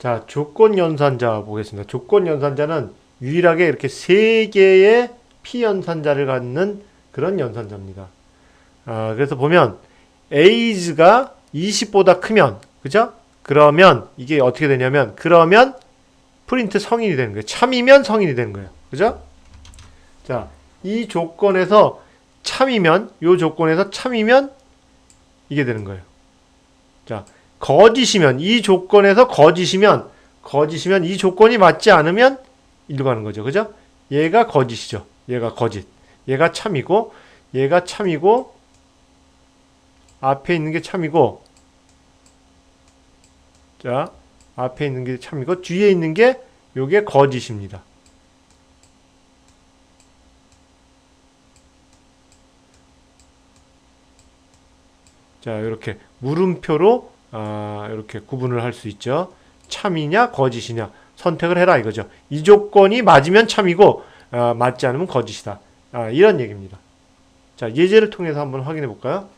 자, 조건 연산자 보겠습니다. 조건 연산자는 유일하게 이렇게 세 개의 피연산자를 갖는 그런 연산자입니다. 아, 그래서 보면 age가 20보다 크면 그죠? 그러면 이게 어떻게 되냐면 그러면 프린트 성인이 되는 거예요. 참이면 성인이 되는 거예요. 그죠? 자, 이 조건에서 참이면 요 조건에서 참이면 이게 되는 거예요. 자, 거짓이면 이 조건에서 거짓이면 거짓이면 이 조건이 맞지 않으면 일로 가는 거죠. 그죠? 얘가 거짓이죠. 얘가 거짓. 얘가 참이고 얘가 참이고 앞에 있는 게 참이고 자, 앞에 있는 게 참이고 뒤에 있는 게 요게 거짓입니다. 자, 이렇게 물음표로 아, 이렇게 구분을 할 수 있죠. 참이냐 거짓이냐 선택을 해라 이거죠. 이 조건이 맞으면 참이고 아, 맞지 않으면 거짓이다. 아, 이런 얘기입니다. 자, 예제를 통해서 한번 확인해 볼까요?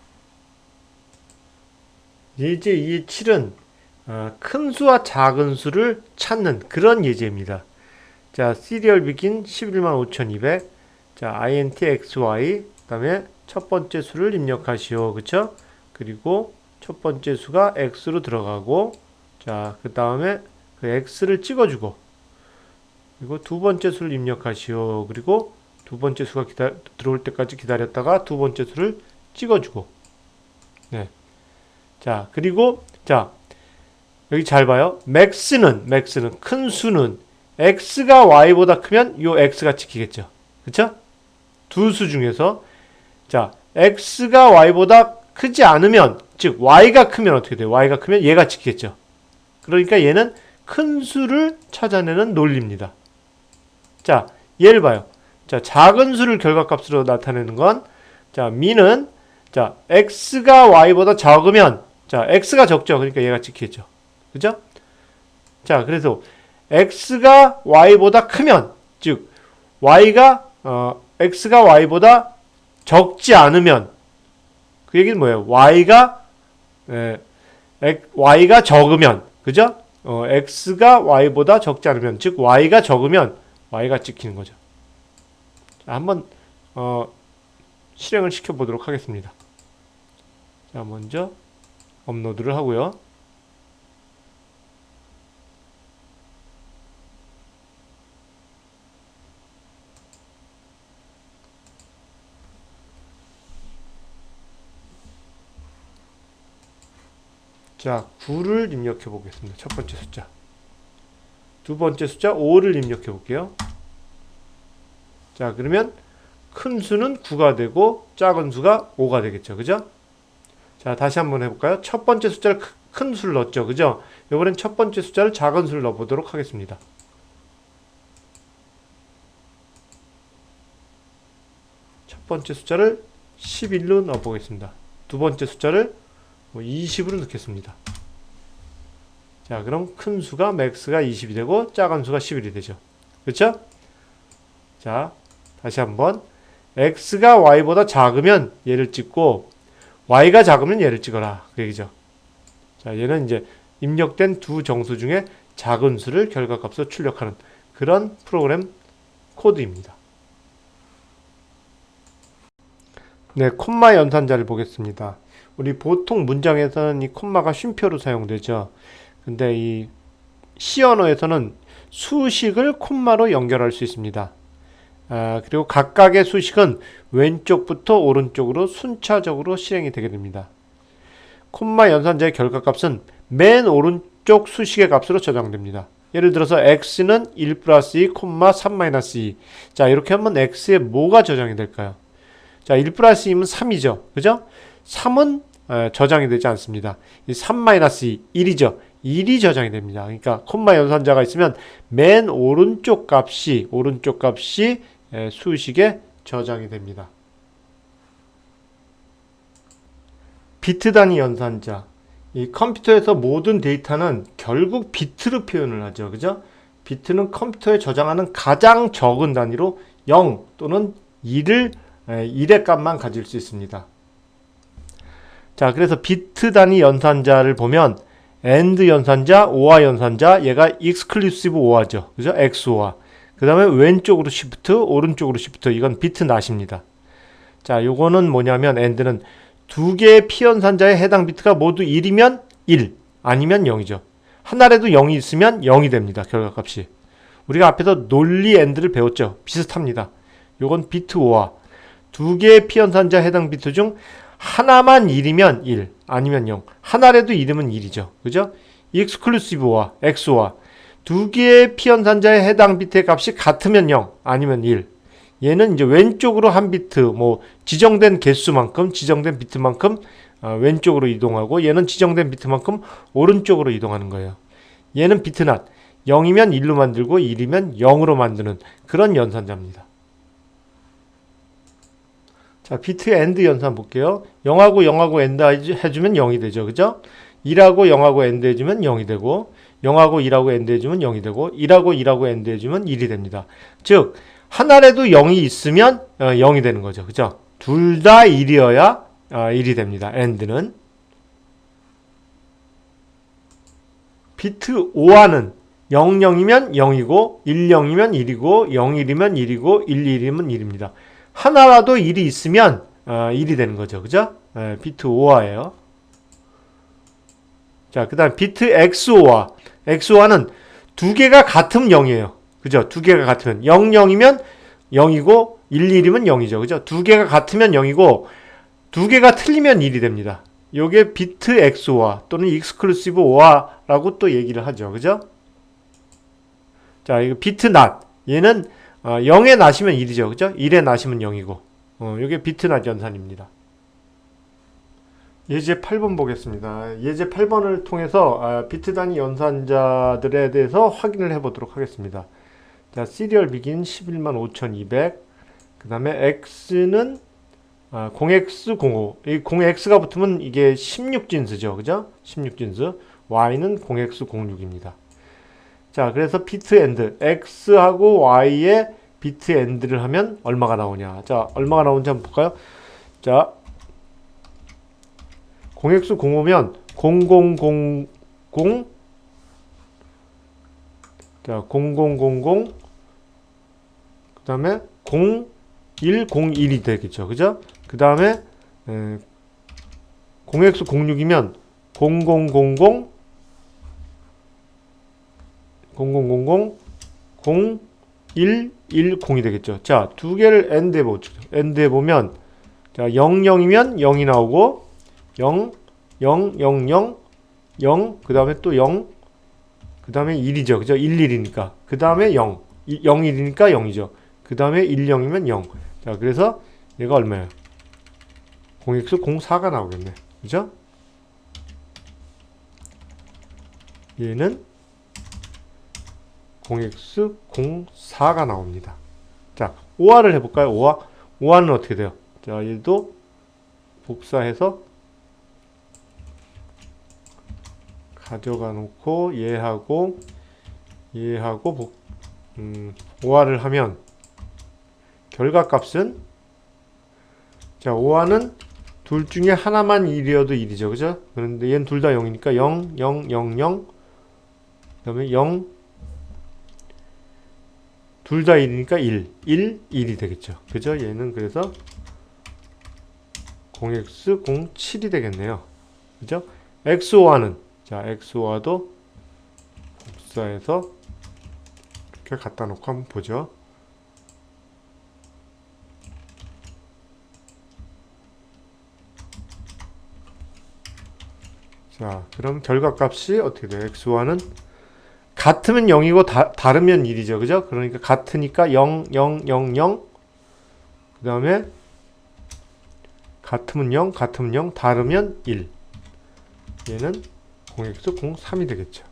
예제 2의 7은 아, 큰 수와 작은 수를 찾는 그런 예제입니다. 자, 시리얼 비긴 11만 5200. 자, int xy 그 다음에 첫 번째 수를 입력하시오. 그쵸? 그리고 첫 번째 수가 x로 들어가고 자, 그 다음에 그 x를 찍어 주고 그리고 두 번째 수를 입력하시오. 그리고 두 번째 수가 기다, 들어올 때까지 기다렸다가 두 번째 수를 찍어 주고 네. 자, 그리고 자, 여기 잘 봐요. max는 max는 큰 수는 x가 y보다 크면 요 x가 찍히겠죠. 그쵸? 두 수 중에서 자, x가 y보다 크지 않으면 즉 y가 크면 어떻게 돼요? y가 크면 얘가 찍히겠죠. 그러니까 얘는 큰 수를 찾아내는 논리입니다. 자, 얘를 봐요. 자, 작은 수를 결과값으로 나타내는 건 자, 미는 자, x가 y보다 적으면 자, x가 적죠. 그러니까 얘가 찍히겠죠. 그죠? 자, 그래서 x가 y보다 크면 즉 y가 어, x가 y보다 적지 않으면 그 얘기는 뭐예요? y가 에, 엑- y가 적으면 그죠? 어, x가 y보다 적지 않으면 즉 y가 적으면 y가 찍히는 거죠. 자, 한번 어, 실행을 시켜 보도록 하겠습니다. 자, 먼저 업로드를 하고요. 자, 9를 입력해 보겠습니다. 첫 번째 숫자. 두 번째 숫자 5를 입력해 볼게요. 자, 그러면 큰 수는 9가 되고 작은 수가 5가 되겠죠. 그죠? 자, 다시 한번 해볼까요? 첫 번째 숫자를 크- 큰 수를 넣었죠. 그죠? 이번엔 첫 번째 숫자를 작은 수를 넣어 보도록 하겠습니다. 첫 번째 숫자를 11로 넣어 보겠습니다. 두 번째 숫자를 20으로 넣겠습니다. 자, 그럼 큰 수가 맥스가 20이 되고 작은 수가 11이 되죠. 그렇죠? 자, 다시 한번 x가 y보다 작으면 얘를 찍고 y가 작으면 얘를 찍어라. 그 얘기죠. 자, 얘는 이제 입력된 두 정수 중에 작은 수를 결과값으로 출력하는 그런 프로그램 코드입니다. 네, 콤마 연산자를 보겠습니다. 우리 보통 문장에서는 이 콤마가 쉼표로 사용되죠. 근데 이 C 언어에서는 수식을 콤마로 연결할 수 있습니다. 아, 그리고 각각의 수식은 왼쪽부터 오른쪽으로 순차적으로 실행이 되게 됩니다. 콤마 연산자의 결과값은 맨 오른쪽 수식의 값으로 저장됩니다. 예를 들어서 x는 1 플러스 2, 콤마 3 마이너스 2. 자, 이렇게 하면 x에 뭐가 저장이 될까요? 자, 1 플러스 2면 3이죠. 그죠? 3은 어, 저장이 되지 않습니다. 이3 마이너스 2, 1이죠. 1이 저장이 됩니다. 그러니까 콤마 연산자가 있으면 맨 오른쪽 값이 오른쪽 값이 에, 수식에 저장이 됩니다. 비트 단위 연산자. 이 컴퓨터에서 모든 데이터는 결국 비트로 표현을 하죠. 그죠? 비트는 컴퓨터에 저장하는 가장 적은 단위로 0 또는 2를 1의 값만 가질 수 있습니다. 자, 그래서 비트 단위 연산자를 보면 AND 연산자, OR 연산자, 얘가 exclusive OR죠. 그죠? XOR. 그 다음에 왼쪽으로 시프트, 오른쪽으로 시프트. 이건 비트 낫입니다. 자, 요거는 뭐냐면 AND는 두 개의 피연산자의 해당 비트가 모두 1이면 1, 아니면 0이죠. 하나라도 0이 있으면 0이 됩니다. 결과값이. 우리가 앞에서 논리 AND를 배웠죠. 비슷합니다. 요건 비트 OR. 두 개의 피연산자 해당 비트 중 하나만 1이면 1, 아니면 0. 하나라도 1이면 1이죠. 그죠? exclusive와 XOR. 두 개의 피연산자의 해당 비트의 값이 같으면 0, 아니면 1. 얘는 이제 왼쪽으로 한 비트, 뭐, 지정된 개수만큼, 지정된 비트만큼, 어, 왼쪽으로 이동하고, 얘는 지정된 비트만큼 오른쪽으로 이동하는 거예요. 얘는 비트 낫. 0이면 1로 만들고, 1이면 0으로 만드는 그런 연산자입니다. 자, 비트 엔드 연산 볼게요. 0하고 0하고 엔드 해주면 0이 되죠. 그죠? 1하고 0하고 엔드 해주면 0이 되고, 0하고 1하고 엔드 해주면 0이 되고, 1하고 1하고 엔드 해주면 1이 됩니다. 즉, 하나라도 0이 있으면 어, 0이 되는 거죠. 그죠? 둘 다 1이어야 어, 1이 됩니다. 엔드는. 비트 5화는 00이면 0이고, 10이면 1이고, 01이면 1이고, 11이면 1입니다. 하나라도 1이 있으면 어, 1이 되는 거죠. 그죠? 예, 비트 5화예요. 자, 그 다음 비트 XO와 XO와는 두 개가 같으면 0이에요. 그죠? 두 개가 같으면 0, 0이면 0이고 1, 1이면 0이죠. 그죠? 두 개가 같으면 0이고 두 개가 틀리면 1이 됩니다. 요게 비트 XO와 또는 익스클루시브 OR라고 또 얘기를 하죠. 그죠? 자, 이거 비트 낫. 얘는 어, 0에 나시면 1이죠. 그죠? 1에 나시면 0이고. 어, 요게 비트 낫 연산입니다. 예제 8번 보겠습니다. 예제 8번을 통해서 아, 비트 단위 연산자들에 대해서 확인을 해보도록 하겠습니다. 자, 시리얼 비긴 11만 5200. 그 다음에 X는 아, 0X05. 이 0X가 붙으면 이게 16진수죠. 그죠? 16진수. Y는 0X06입니다. 자, 그래서 비트 엔드. X하고 Y의 비트 엔드를 하면 얼마가 나오냐. 자, 얼마가 나오는지 한번 볼까요? 자, 0x05면 0000 자, 0000 그 다음에 0101이 되겠죠. 그죠? 그 다음에 0x06이면 0000 0000 0110이 되겠죠. 자, 두 개를 엔드 해 보죠. 엔드 해 보면 자, 00이면 0이 나오고 0, 0, 0, 0, 0, 그 다음에 또 0, 그 다음에 1이죠. 그죠? 1, 1이니까. 그 다음에 0, 0, 1이니까 0이죠. 그 다음에 1, 0이면 0. 자, 그래서 얘가 얼마예요? 0x 04가 나오겠네. 그죠? 얘는 0x 04가 나옵니다. 자, 5화를 해볼까요? 5화. 5화는 어떻게 돼요? 자, 얘도 복사해서 가져가 놓고 얘하고 얘하고 복, 음, 5화를 하면 결과값은 자 5화는 둘 중에 하나만 1이어도 1이죠 그죠 그런데 얘는 둘 다 0이니까 0 0 0 0 그다음에 0 둘 다 1이니까 1 1 1이 되겠죠. 그죠? 얘는 그래서 0x07이 되겠네요. 그죠? X5화는 자, XO와도 복사해서 이렇게 갖다 놓고 한번 보죠. 자, 그럼 결과값이 어떻게 돼요? XO와는 같으면 0이고 다, 다르면 1이죠. 그죠? 그러니까 같으니까 0, 0, 0, 0. 그 다음에 같으면 0, 같으면 0, 다르면 1. 얘는 0x 03이 되겠죠.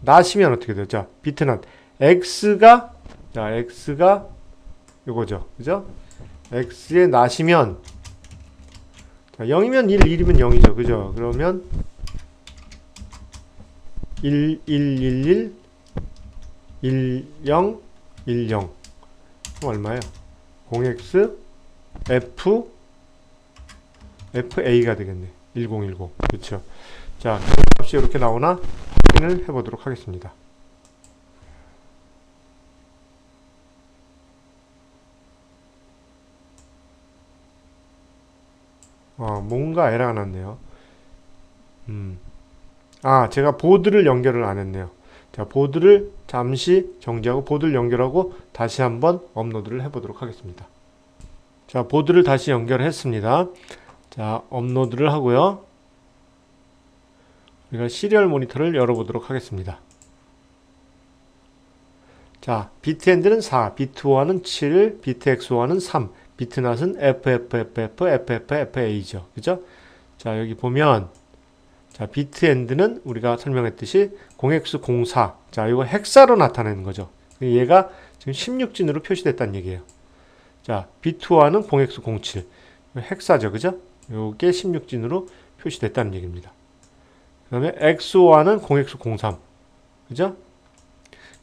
나시면 어떻게 되죠? 비트는 x가 자 x가 요거죠, 그죠? x에 나시면 자 0이면 1, 1이면 0이죠, 그죠? 그러면 1, 1, 1, 1, 1, 0, 1, 0 그럼 얼마예요? 0x f fa가 되겠네. 1010. 그렇죠. 자, 값이 이렇게 나오나 확인을 해보도록 하겠습니다. 어, 뭔가 에러가 났네요. 음. 아, 제가 보드를 연결을 안 했네요. 자, 보드를 잠시 정지하고 보드를 연결하고 다시 한번 업로드를 해 보도록 하겠습니다. 자, 보드를 다시 연결했습니다. 자, 업로드를 하고요. 우리가 시리얼 모니터를 열어보도록 하겠습니다. 자, 비트 엔드는 4, 비트 1은 7, 비트 X1은 3, 비트 낫은 FFFF, FFFA죠. 그죠? 자, 여기 보면 자, 비트 엔드는 우리가 설명했듯이 0x04. 자, 이거 헥사로 나타내는 거죠. 얘가 지금 16진으로 표시됐다는 얘기예요. 자, 비트1은 0x07. 헥사죠. 그죠? 요게 16진으로 표시됐다는 얘기입니다. 그 다음에 X5는 0x03. 그죠?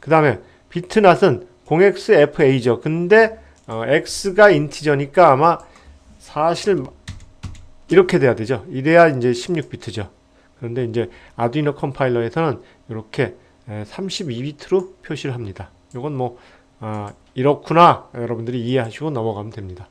그 다음에 비트낫은 0xFA죠. 근데 어, X가 인티저니까 아마 사실 이렇게 돼야 되죠. 이래야 이제 16비트죠. 그런데 이제 아두이노 컴파일러에서는 이렇게 32비트로 표시를 합니다. 이건 뭐 아, 이렇구나 여러분들이 이해하시고 넘어가면 됩니다.